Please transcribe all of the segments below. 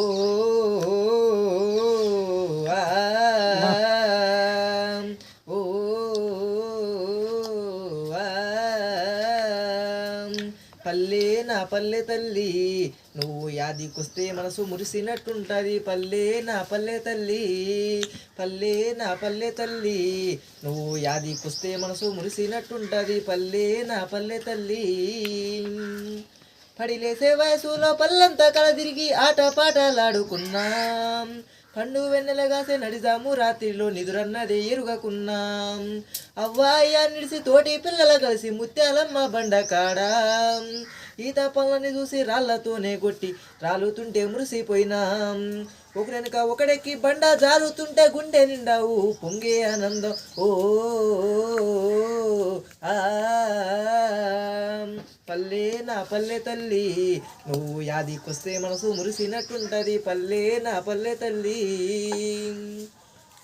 ఓ ఓ పల్లె నా పల్లె తల్లి నువ్వు యాదికొస్తే మనసు మురిసినట్టుంటుంది. పల్లె నా పల్లె తల్లి పల్లె నా పల్లె తల్లి నువ్వు యాదికొస్తే మనసు మురిసినట్టుంటుంది. పల్లె నా పల్లె తల్లి. పడిలేసే వయసులో పల్లంతా తిరిగి ఆట పాటలాడుకున్నాం. పండు వెన్నెలగాసే నడిజాము రాత్రిలో నిదురన్నదే ఎరుగకున్నాం. అవ్వాయ్య నిడిసి తోటి పిల్లల కలిసి ముత్యాలమ్మ బండ కాడా. ఈత పళ్ళని చూసి రాళ్ళతోనే కొట్టి రాలుతుంటే మురిసిపోయినాం. ఒకరెనక ఒకడెక్కి బండ జారుతుంటే గుండె నిండావు పొంగే ఆనందం. ఓ ఆ. పల్లె నా పల్లె తల్లి నువ్వు యాదికొస్తే మనసు మురిసినట్టుంటది. పల్లె నా పల్లె తల్లి.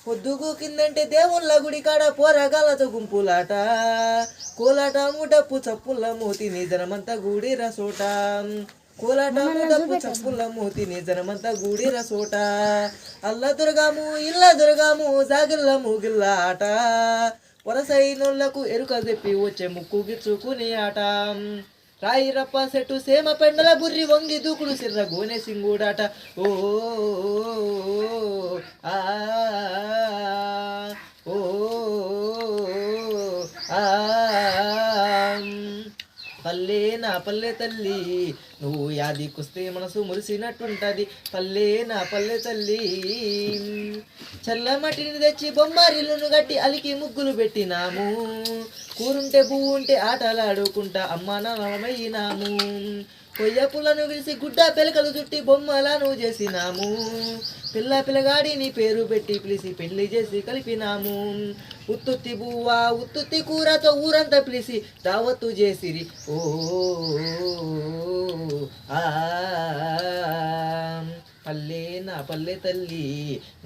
పొద్దుగు కిందంటే దేవుళ్ళ గుడి కాడ పోరగాలతో గుంపులాట. కోలాట ముడప్పు చప్పుల మోతిని జనమంతా గూడి రసోట కోలాట ముడప్పు చప్పుల మోతిని జనమంతా గూడి రసోట అల్ల దొరగాము ఇల్ల దొరగాము జాగిల్ల ముగిల్ల ఆట. వరసైనోళ్ళకు ఎరుక చెప్పి వచ్చే ముక్కు గిచ్చుకుని ఆట. రాయి రప్ప సెట్టు సేమ పెండల బుర్రి వంగి దూకుడు సిర్ర గోనె సింగుడాట ఓ పల్లే నా పల్లె తల్లి నువ్వు యాదికొస్తే మనసు మురిసినట్టుంటది. పల్లే నా పల్లె తల్లి చల్లమట్టిని తెచ్చి బొమ్మారిల్లును గట్టి అలికి ముగ్గులు పెట్టినాము. కూరుంటే పువ్వు ఉంటే ఆటలాడుకుంటా అమ్మ నామయ్యినాము కొయ్య పుల్లను విరిసి గుడ్డ పిలకలు చుట్టి బొమ్మలను చేసినాము. పిల్ల పిల్లగాడిని పేరు పెట్టి పిలిచి పెళ్ళి చేసి కలిపినాము. ఉత్తుత్తి బువ్వ ఉత్తుత్తి కూరతో ఊరంతా పిలిచి దావత్తు చేసిరి. ఓ ఆ పల్లె నా పల్లె తల్లి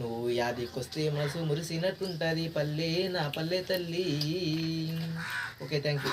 నువ్వు యాదికొస్తే మనసు మురిసినట్టుంటది. పల్లె నా పల్లె తల్లి. Okay thank you